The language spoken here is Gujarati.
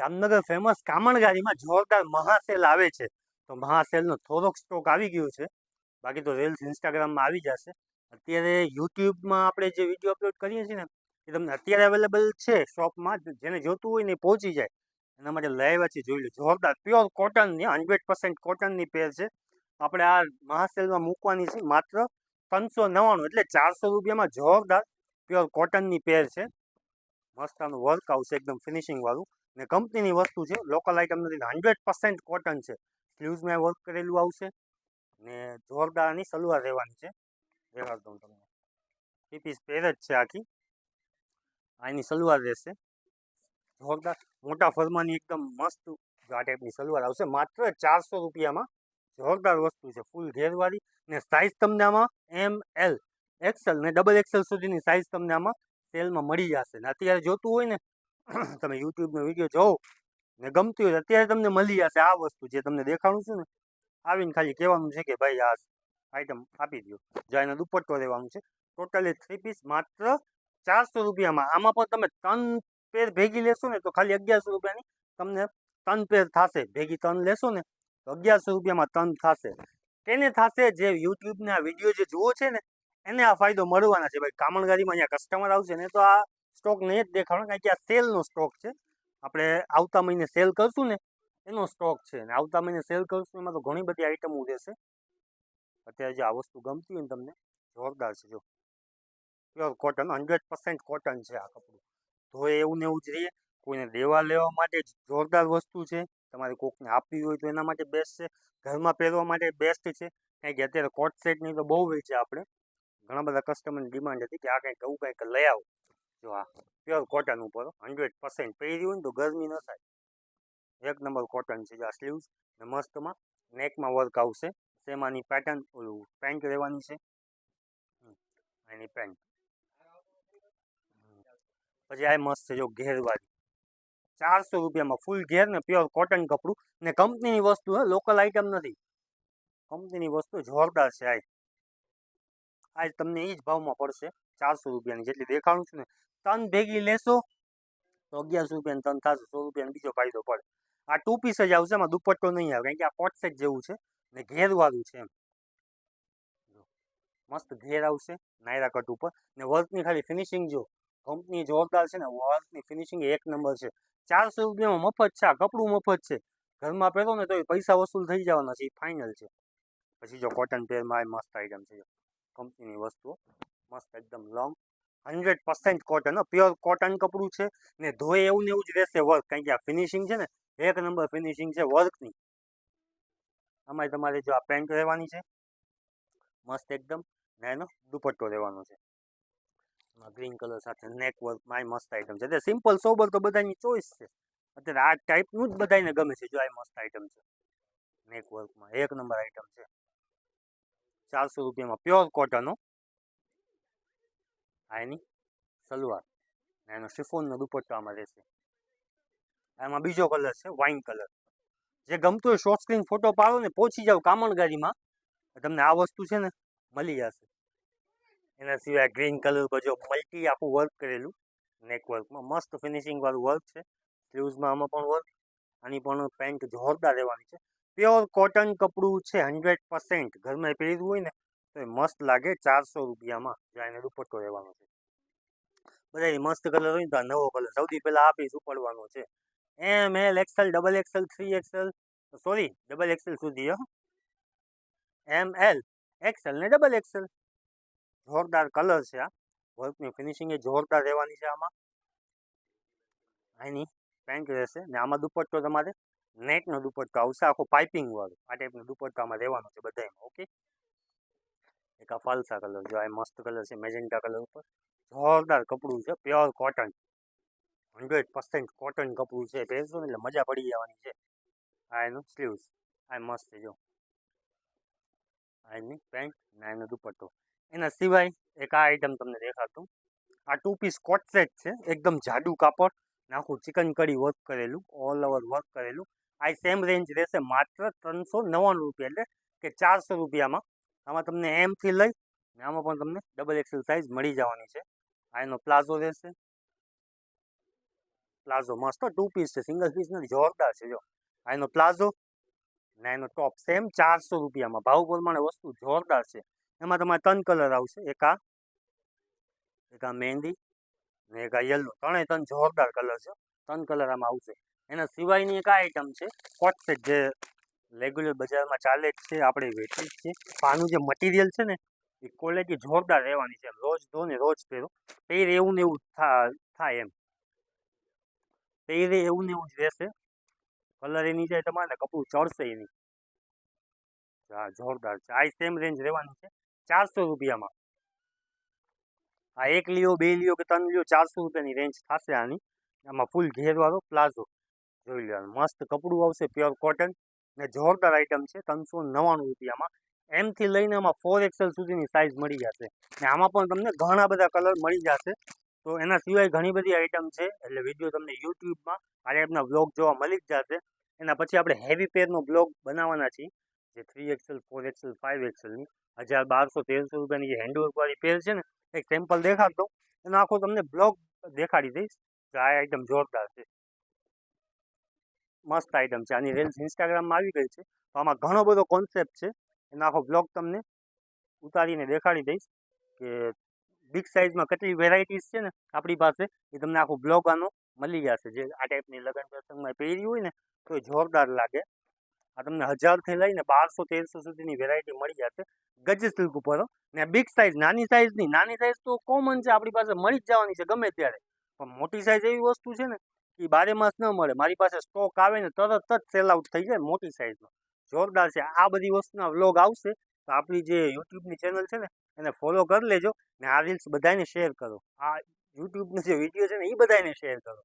જામનગર ફેમસ કામણગારીમાં જોરદાર મહાસેલ આવે છે. તો મહાસેલનો થોડોક સ્ટોક આવી ગયો છે. બાકી તો રીલ્સ ઇન્સ્ટાગ્રામમાં આવી જશે. અત્યારે યુટ્યુબમાં આપણે જે વીડિયો અપલોડ કરીએ છીએ ને, એ તમને અત્યારે અવેલેબલ છે શોપમાં જેને જોતું હોય ને પહોંચી જાય. એના માટે લાવ્યા છે, જોઈ લો, જોરદાર. પ્યોર કોટનની હંડ્રેડ પર્સન્ટ કોટનની પેર છે. આપણે આ મહાસેલમાં મૂકવાની છે માત્ર ત્રણસો નવ્વાણું એટલે ચારસો રૂપિયામાં જોરદાર પ્યોર કોટનની પેર છે. મસ્ત આનું વર્ક આવશે એકદમ ફિનિશિંગ વાળું. ને કંપનીની વસ્તુ છે લોકલ આઇટમ નથી હંડ્રેડ પર્સન્ટ કોટન છે. સ્લીવ્સમાં વર્ક કરેલું આવશે ને જોરદારની સલવાર રહેવાની છે. દેખાડતો દઉં તમને. થ્રી પીસ પેર જ છે આખી. આની સલવાર રહેશે. જોરદાર, મોટા ફરમાની એકદમ મસ્ત આ ટાઈપની સલવાર આવશે. માત્ર ચારસો રૂપિયામાં જોરદાર વસ્તુ છે ફૂલ ઘેરવાળી ને સાઇઝ તમને આમાં એમ એલ એક્સેલ ને ડબલ એક્સેલ સુધીની સાઇઝ તમને આમાં સેલમાં મળી જશે. ને અત્યારે જોતું હોય ને તમે યુટ્યુબનો વીડિયો જોવો ને ગમતી હોય અત્યારે તમને મળી જશે આ વસ્તુ જે તમને દેખાડું છું ને, આવીને ખાલી કહેવાનું છે કે ભાઈ આ આઈટમ આપી દો જો એનો દુપટ્ટો રહેવાનું છે ટોટલી થ્રી પીસ માત્ર ચારસો રૂપિયામાં. આમાં પણ તમે ત્રણ પેર ભેગી લેશો ને તો ખાલી અગિયારસો રૂપિયાની તમને ત્રણ પેર થશે. ભેગી ત્રણ લેશો ને તો અગિયારસો રૂપિયામાં ત્રણ થશે. કેને થશે જે યુટ્યુબના વીડિયો જે જુઓ છે ને, એને આ ફાયદો મળવાના છે. ભાઈ કામણગારીમાં અહીંયા કસ્ટમર આવશે ને તો આ સ્ટોક નહીં જ દેખાડો કારણ કે આ સેલનો સ્ટોક છે. આપણે આવતા મહિને સેલ કરશું ને, એનો સ્ટોક છે. ને આવતા મહિને સેલ કરશું એમાં તો ઘણી બધી આઈટમો રહેશે. અત્યારે જે આ વસ્તુ ગમતી હોય ને તમને, જોરદાર છે, જો. Pure cotton hundred percent cotton છે આ કપડું. તો એવું ને એવું જ રહીએ. કોઈને દેવા લેવા માટે જોરદાર વસ્તુ છે. તમારે કોકને આપવી હોય તો એના માટે બેસ્ટ છે. ઘરમાં પહેરવા માટે બેસ્ટ છે. કારણ અત્યારે કોટ સેટની તો બહુ હોય છે આપણે. ઘણા બધા કસ્ટમરની ડિમાન્ડ હતી કે આ કંઈક એવું કંઈક લઈ આવો. જો આ પ્યોર કોટન ઉપર હંડ્રેડ પર્સન્ટ પહેર્યું હોય ને તો ગરમી ન થાય. એક નંબર કોટન છે, આ સ્લીવ્સ ને મસ્તમાં નેકમાં વર્ક આવશે. તેમાંની પેટર્ન ઓલું પેન્ટ રહેવાની છે. એની પેન્ટ પછી આ મસ્ત છે, જો ઘેરવાળી. ચારસો રૂપિયામાં ફૂલ ઘેર ને પ્યોર કોટન કપડું ને કંપનીની વસ્તુ, હે લોકલ આઇટમ નથી. કંપનીની વસ્તુ જોરદાર છે આ આજ તમને એ જ ભાવમાં પડશે. ચારસો રૂપિયાની જેટલી દેખાડું છું ને, તન ભેગી લેશો તો અગિયારસો રૂપિયાની તન થશે, સો રૂપિયાનો બીજો ફાયદો પડે. આ ટુ પીસ જ આવશે, એમાં દુપટ્ટો નહીં આવે, કારણ કે આ કોટ સેટ જેવું છે ને ઘેરવાળું છે એમ. મસ્ત ઘેર આવશે, નાયરા કટ ઉપર. ને વર્કની ખાલી ફિનિશિંગ જો કંપની જોરદાર છે ને વર્કની ફિનિશિંગ એક નંબર છે. ચારસો રૂપિયામાં મફત છે, આ કપડું મફત છે. ઘરમાં પહેરો ને તો એ પૈસા વસૂલ થઈ જવાના છે, એ ફાઇનલ છે. પછી જો કોટન પેરમાં મસ્ત આઈટમ છે કંપનીની વસ્તુઓ. મસ્ત એકદમ long. Hundred percent cotton pure cotton કપડું છે ને ધોય એવું ને એવું જ રહેશે વર્ક કારણ કે આ ફિનિશિંગ છે ને, એક નંબર ફિનિશિંગ છે વર્કની આમાં તમારે જો આ પેન્ટ રહેવાની છે, મસ્ત એકદમ. ને એનો દુપટ્ટો રહેવાનો છે. ગ્રીન કલર સાથે નેક વર્ક માય મસ્ત આઈટમ છે. એટલે સિમ્પલ સોબર તો બધાની ચોઈસ છે. અત્યારે આ ટાઈપનું જ બધાને ગમે છે, જો આ મસ્ત આઈટમ છે. નેક વર્કમાં એક નંબર આઈટમ છે. ચારસો રૂપિયામાં પ્યોર કોટનનો આ એની સલવાર એનો શિફોનનો દુપટ્ટો આમાં રહેશે. આમાં બીજો કલર છે વાઇન કલર જે ગમતું હોય શોર્ટ સ્ક્રીન ફોટો પાડો ને પહોંચી જાવ કામણગારીમાં તમને આ વસ્તુ છે ને મળી જશે. એના સિવાય ગ્રીન કલર પર જો મલ્ટી આખું વર્ક કરેલું નેકવર્કમાં મસ્ત ફિનિશિંગ વાળું વર્ક છે. સ્લીવ્સમાં આમાં પણ વર્ક આની પણ પેન્ટ જોરદાર રહેવાની છે. પ્યોર કોટન કપડું છે હંડ્રેડ પર્સેન્ટ ઘરમાં પહેરવું હોય ને તો એ મસ્ત લાગે ચારસો રૂપિયામાં જ્યાં એને દુપટ્ટો રહેવાનો છે. બધા મસ્ત કલર હોય ને તો આ નવો કલર સૌથી પહેલાં આ પીસ ઉપડવાનો છે. M L XL double XL three XL sorry double XL સુધી એમ એલ એક્સેલ ને ડબલ એક્સેલ જોરદાર કલર છે આ. વર્કની ફિનિશિંગ એ જોરદાર રહેવાની છે આમાં. આની પેન્ટ રહેશે. ને આમાં દુપટ્ટો તમારે નેટનો દુપટ્ટો આવશે. આખો પાઇપિંગ વાળો. આ ટાઈપનો દુપટ્ટો આમાં રહેવાનો છે બધામાં ઓકે એક આ ફાલસા કલર જો આ મસ્ત કલર છે મેજેન્ટા કલર ઉપર. જોરદાર કપડું છે pure cotton hundred percent cotton કપડું છે, પહેરશો ને એટલે મજા પડી જવાની છે. આ એનું સ્લીવ્સ આ મસ્ત જો. આ એની પેન્ટ ને એનો દુપટ્ટો. એના સિવાય એક આ આઈટમ તમને દેખાતું આ ટુ પીસ કોટ સેટ છે, એકદમ જાડું કાપડ નાખું ચિકન કડી વર્ક કરેલું ઓલ ઓવર વર્ક કરેલું. આ સેમ રેન્જ રહેશે માત્ર ત્રણસો નવ્વાણું રૂપિયા એટલે કે ચારસો રૂપિયામાં આમાં તમને એમથી લઈ ને આમાં પણ તમને ડબલ એક્સેલ સાઇઝ મળી જવાની છે. આ એનો પ્લાઝો રહેશે. પ્લાઝો મસ્ત ટુ પીસ છે સિંગલ પીસ નથી, જોરદાર છે, જો. આ એનો પ્લાઝો ને એનો ટોપ સેમ ચારસો રૂપિયામાં. ભાવ પ્રમાણે વસ્તુ જોરદાર છે. એમાં તમારે ત્રણ કલર આવશે. એક આ એક આ મહેંદી ને એક આ યલો ત્રણેય ત્રણ જોરદાર કલર છે. ત્રણ કલર આમાં આવશે. એના સિવાયની એક આઈટમ છે કોટ સેટ જે રેગ્યુલર બજારમાં ચાલે જ છે, આપણે વેચી જ છે. પાનું જે મટીરિયલ છે ને, એ ક્વોલિટી જોરદાર રહેવાની છે. રોજ ધો ને રોજ પહેરો. પહેરે એવું ને એવું થાય એમ. પહેરે એવું ને એવું જ રહેશે. કલર એની જાય તમારે કપડું ચડશે એની. હા, જોરદાર છે. આ સેમ રેન્જ રહેવાની છે. ચારસો રૂપિયામાં. આ એક લ્યો, બે લ્યો કે ત્રણ લ્યો, ચારસો રૂપિયાની રેન્જ થશે આની. આમાં ફૂલ ઘેરવાળો પ્લાઝો. જોઈ લેવાનું મસ્ત કપડું આવશે પ્યોર કોટન જોરદાર આઈટમ છે, ત્રણસો નવ્વાણું રૂપિયામાં. એમથી લઈને આમાં ફોર એક્સેલ સુધીની સાઇઝ મળી જશે. ને આમાં પણ તમને ઘણા બધા કલર મળી જશે. તો એના સિવાય ઘણી બધી આઈટમ છે. એટલે વીડિયો તમને યુટ્યુબમાં આ ટાઈપના બ્લોગ જોવા મળી જ જશે. એના પછી આપણે હેવી પેરનો બ્લોગ બનાવવાના છીએ. જે three XL four XL five એક્સેલની હજાર બારસો તેરસો રૂપિયાની જે હેન્ડવર્કવાળી પેર છે ને, એક સેમ્પલ દેખાડતો એનો આખો તમને બ્લોગ દેખાડી દઈશ. આ આઈટમ જોરદાર છે. મસ્ત આઈટમ છે. આની રીલ્સ ઇન્સ્ટાગ્રામમાં આવી ગઈ છે. તો આમાં ઘણો બધો કોન્સેપ્ટ છે. એનો આખો બ્લોગ તમને ઉતારીને દેખાડી દઈશ કે બિગ સાઇઝમાં કેટલી વેરાયટીઝ છે ને આપણી પાસે. એ તમને આખો બ્લોગ આનો મળી જશે. જે આ ટાઈપની લગ્ન પ્રસંગમાં પહેરી હોય ને તો એ જોરદાર લાગે. આ તમને હજારથી લઈને બારસો, તેરસો સુધીની વેરાયટી મળી જશે. ગજ સિલ્ક ઉપર ને બિગ સાઇઝ નાની સાઇઝની નાની સાઇઝ તો કોમન છે. આપણી પાસે મળી જ જવાની છે ગમે ત્યારે. પણ મોટી સાઇઝ એવી વસ્તુ છે ને એ બારે માસ ન મળે. મારી પાસે સ્ટોક આવે ને તરત જ સેલ આઉટ થઈ જાય મોટી સાઇઝનો જોરદાર છે. આ બધી વસ્તુના વ્લોગ આવશે તો આપણી જે યુટ્યુબની ચેનલ છે ને, એને ફોલો કરી લેજો ને આ રીલ્સ બધાને શેર કરો. આ યુટ્યુબનો જે વીડિયો છે ને, એ બધાને શેર કરો.